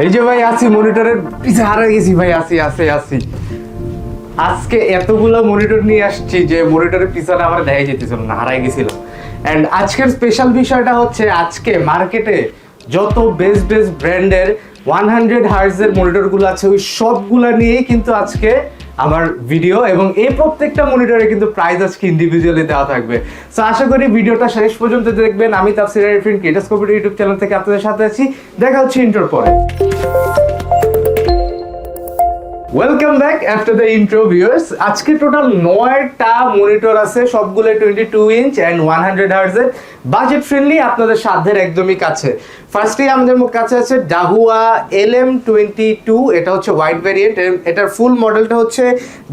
এই যে ভাই আছি, মনিটরের পিছে হারা গেছি ভাই, আছি আসি আছি। আজকে এতগুলো মনিটর নিয়ে আসছি যে মনিটরের পিছনে আমার দেখা যেতেছিল না, হারাই গেছিল। এন্ড আজকের স্পেশাল বিষয়টা হচ্ছে, আজকে মার্কেটে যত বেস্ট বেস্ট ব্র্যান্ডের ওয়ান হান্ড্রেড হার্জের মনিটরগুলো আছে, ওই সবগুলা নিয়েই কিন্তু আজকে আমার ভিডিও এবং এই প্রত্যেকটা মনিটরে কিন্তু প্রাইস আজকে ইন্ডিভিজুয়ালি দেওয়া থাকবে। সো আশা করি ভিডিওটা শেষ পর্যন্ত দেখবেন। আমি Tafsir Arifin কেটাস computer YouTube channel থেকে আপনাদের সাথে আছি। দেখা হচ্ছে ইন্টার পরে। Welcome back after the intro viewers আজকে টোটাল নয়টা মনিটর আছে, সবগুলো twenty two inch and one hundred হার্জের budget friendly আপনাদের সাধ্যের একদমই কাছে। ফার্স্টে আমাদের কাছে আছে Dahua L M twenty two এটা হচ্ছে হোয়াইট ভ্যারিয়েন্ট এটার ফুল মডেলটা হচ্ছে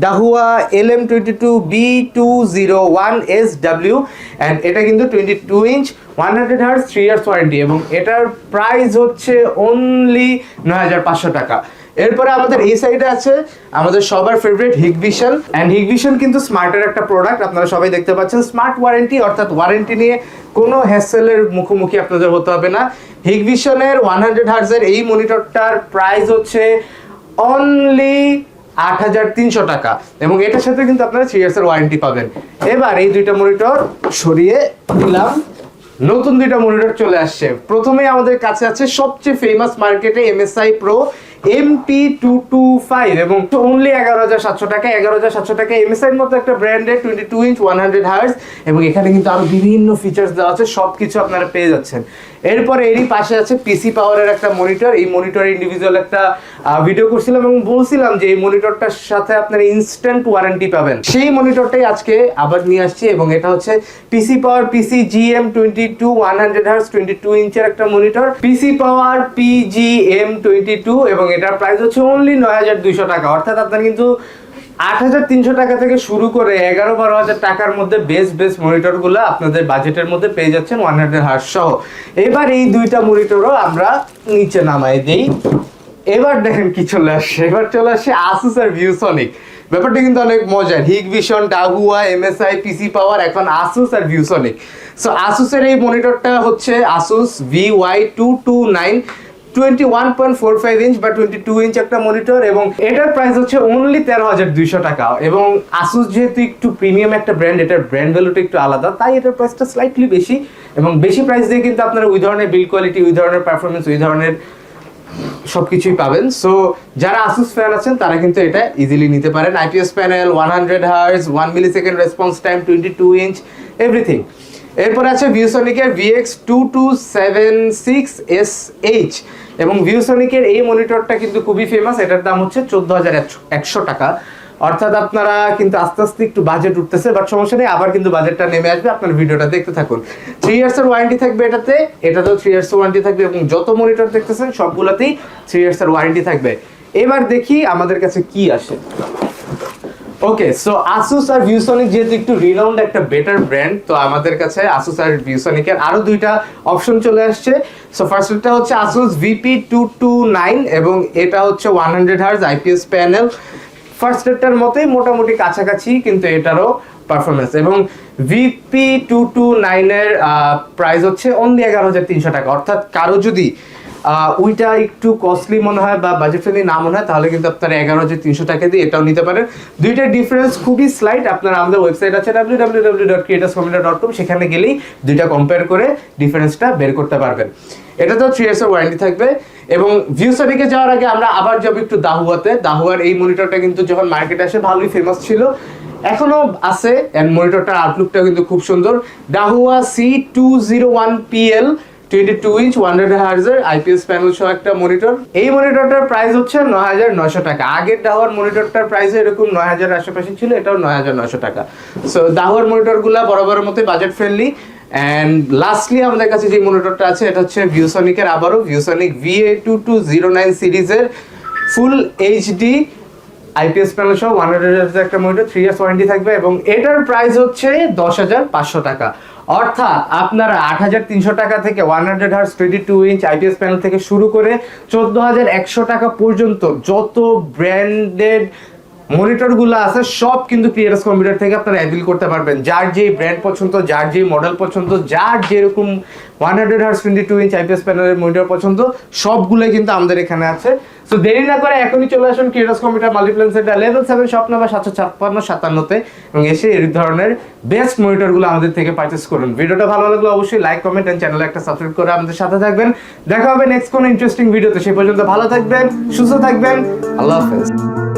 Dahua L M twenty two B two zero one S W and এটা কিন্তু twenty two inch one hundred hertz three years warranty এবং এটার প্রাইস হচ্ছে অনলি নয় হাজার পাঁচশো টাকা। এরপরে আমাদের এই সাইডে আছে আমাদের সবার ফেভারিট হিগভিশন অ্যান্ড হিগভিশন কিন্তু স্মার্টের একটা প্রোডাক্ট আপনারা সবাই দেখতে পাচ্ছেন। স্মার্ট ওয়ারেন্টি অর্থাৎ ওয়ারেন্টি নিয়ে কোনো হ্যাসেলের মুখোমুখি আপনাদের হতে হবে না। হিগভিশনের ওয়ান হান্ড্রেড হার্জের এই মনিটরটার প্রাইস হচ্ছে অনলি আট হাজার তিনশো টাকা। এবং এটার সাথে কিন্তু আপনারা থ্রি ইয়ার্সের ওয়ারেন্টি পাবেন। এবার এই দুইটা মনিটর সরিয়ে দিলাম নতুন দুইটা মনিটর চলে আসছে। প্রথমে আমাদের কাছে আছে সবচেয়ে ফেমাস মার্কেটে MSI pro MP two two five এবং অনলি এগারো হাজার সাতশো টাকা, এগারো হাজার সাতশো টাকা এমএসআইয়ের মতো একটা ব্র্যান্ডের twenty two inch one hundred hertz এবং এখানে কিন্তু আরও বিভিন্ন ফিচার্স দেওয়া আছে সব কিছু আপনারা পেয়ে যাচ্ছেন। এরপরে এরই পাশে আছে পিসি পাওয়ারের একটা মনিটর এই মনিটর ইন্ডিভিজুয়াল একটা ভিডিও করছিলাম এবং বলছিলাম যে এই মনিটরটার সাথে আপনারা ইনস্ট্যান্ট ওয়ারেন্টি পাবেন। সেই মনিটরটাই আজকে আবার নিয়ে আসছি এবং এটা হচ্ছে PC power PC GM twenty two one hundred hertz twenty two ইঞ্চের একটা monitor PC power PGM twenty two এবং এটার প্রাইস হচ্ছে অনলি নয় হাজার দুইশো টাকা। অর্থাৎ আপনার কিন্তু আট হাজার তিনশো টাকা থেকে শুরু করে এগারো বারো হাজার টাকার মধ্যে বেস্ট বেস্ট মনিটরগুলো আপনাদের বাজেটের মধ্যে পেয়ে যাচ্ছেন ওয়ান হান্ড্রেড হার্স সহ। এবার এই দুইটা মনিটরও আমরা নিচে নামাই দিই। এবার দেখেন কি চলে আসছে। এবার চলে আসছে আসুস আর ভিউসনিক ব্যাপারটা কিন্তু অনেক মজার। Hikvision Dahua MSI PC power এখন আসুস আর ভিউসনিক সো আসুসের এই মনিটরটা হচ্ছে Asus V Y two two nine twenty one point four five inch বা টোয়েন্টি টু ইঞ্চ একটা মনিটর এবং এটার প্রাইস হচ্ছে অনলি তেরো হাজার দুইশো টাকা। এবং আসুস যেহেতু একটু প্রিমিয়াম একটা ব্র্যান্ড এটার ব্র্যান্ড ভ্যালুটা একটু আলাদা, তাই এটার প্রাইসটা স্লাইটলি বেশি। এবং বেশি প্রাইস দিয়ে কিন্তু আপনারা ওই ধরনের বিল কোয়ালিটি ওই ধরনের পারফরমেন্স ওই ধরনের সবকিছুই পাবেন। সো যারা আসুস ফ্যান আছেন, তারা কিন্তু এটা ইজিলি নিতে পারেন। IPS panel one hundred hertz one millisecond response time twenty two inch everything এরপর আছে ভিউসনিকের VX two two seven six S H এবং ভিউসনিকের এই মনিটরটা কিন্তু খুবই ফেমাস এটার দাম হচ্ছে চোদ্দ হাজার একশো টাকা। অর্থাৎ আপনারা কিন্তু আস্তে আস্তে একটু বাজেট উঠতেছে বাট সমস্যা নেই, আবার কিন্তু বাজেটটা নেমে আসবে, আপনার ভিডিওটা দেখতে থাকুন। থ্রি ইয়ার্সের ওয়ারেন্টি থাকবে এটাতে, এটাতেও থ্রি ইয়ার্সের ওয়ারেন্টি থাকবে এবং যত মনিটর দেখতেছেন, সবগুলোতেই থ্রি ইয়ার্সের ওয়ারেন্টি থাকবে। এবার দেখি আমাদের কাছে কি আসে। ওকে সো আসুস আর ভিউসনিক যেহেতু একটু রিলাউন্ড একটা বেটার ব্র্যান্ড তো আমাদের কাছে আসুস আর ভিউসনিকের আরও দুইটা অপশন চলে আসছে। সো ফার্স্টটা হচ্ছে Asus VP two two nine এবং এটা হচ্ছে one hundred hertz IPS panel first এটার মতোই মোটামুটি কাছাকাছি, কিন্তু এটারও পারফরমেন্স এবং ভিপি টু টু নাইনের প্রাইস হচ্ছে অনলি এগারো হাজার তিনশো টাকা। অর্থাৎ কারও যদি ওইটা একটু কস্টলি মনে হয় বা বাজেট ফ্রেন্ডলি না মনে হয়, তাহলে কিন্তু আপনারা এগারো হাজার তিনশো টাকা দিয়ে এটাও নিতে পারেন। দুইটা ডিফারেন্স খুবই স্লাইট আপনারা আমাদের ওয়েবসাইট আছে W W W dot creators dot com সেখানে গেলেই দুইটা কম্পেয়ার করে ডিফারেন্সটা বের করতে পারবেন। এটা তো থ্রি ইয়ার্সের ওয়ারেন্টি থাকবে। এবং ভিউ ভিউসারিকে যাওয়ার আগে আমরা আবার যাব একটু দাহুয়াতে। দাহুয়ার এই মনিটরটা কিন্তু যখন মার্কেটে আসে ভালোই ফেমাস ছিল। এখনও আছে এন্ড মনিটরটার আউটলুকটা কিন্তু খুব সুন্দর। Dahua C two zero one PL twenty two inch, one hundred হার্জের IPS panel সহ একটা মনিটর এই মনিটরটার প্রাইস হচ্ছে নয় হাজার নয়শো টাকা। আগের দাহুয়ার মনিটরটার প্রাইস এরকম নয় হাজার আশেপাশে ছিল, এটাও নয় হাজার নয়শো টাকা। সো দাহুয়ার মনিটরগুলো বরাবরের মতোই বাজেট ফ্রেন্ডলি অ্যান্ড লাস্টলি আমাদের কাছে যে মনিটরটা আছে, এটা হচ্ছে ভিউসনিকের আবারও। ViewSonic VA two two zero nine সিরিজের ফুল এইচডি আইপিএস প্যানেল সহ ওয়ান হান্ড্রেড একটা মনিটর থ্রি ইয়ার্স ওয়ারেন্টি থাকবে এবং এটার প্রাইস হচ্ছে দশ হাজার পাঁচশো টাকা। অর্থাৎ আপনারা আট হাজার তিনশো টাকা থেকে one hundred hertz twenty two inch IPS panel থেকে শুরু করে চোদ্দ হাজার একশো টাকা পর্যন্ত যত ব্র্যান্ডেড মনিটরগুলো আছে, সব কিন্তু ক্রিয়েটার্স কম্পিউটার থেকে আপনারা অ্যাভেল করতে পারবেন। যার যে ব্র্যান্ড পছন্দ, যার যে মডেল পছন্দ, যার যেরকম one hundred hertz twenty two inch IPS প্যানেলের মনিটর পছন্দ, সবগুলোই কিন্তু আমাদের এখানে আছে। তো দেরি না করে এখনই চলে আসুন creators computer Multiplan Center level seven shop number সাতশো ছাপ্পান্ন, সাতান্নতে, এবং এসে এই ধরনের বেস্ট মনিটরগুলো আমাদের থেকে পারচেস করুন। ভিডিওটা ভালো লাগলে অবশ্যই লাইক কমেন্ট অ্যান্ড চ্যানেলে একটা সাবস্ক্রাইব করে আমাদের সাথে থাকবেন। দেখা হবে নেক্সট কোনো ইন্টারেস্টিং ভিডিওতে সেই পর্যন্ত ভালো থাকবেন, সুস্থ থাকবেন। আল্লাহ হাফেজ।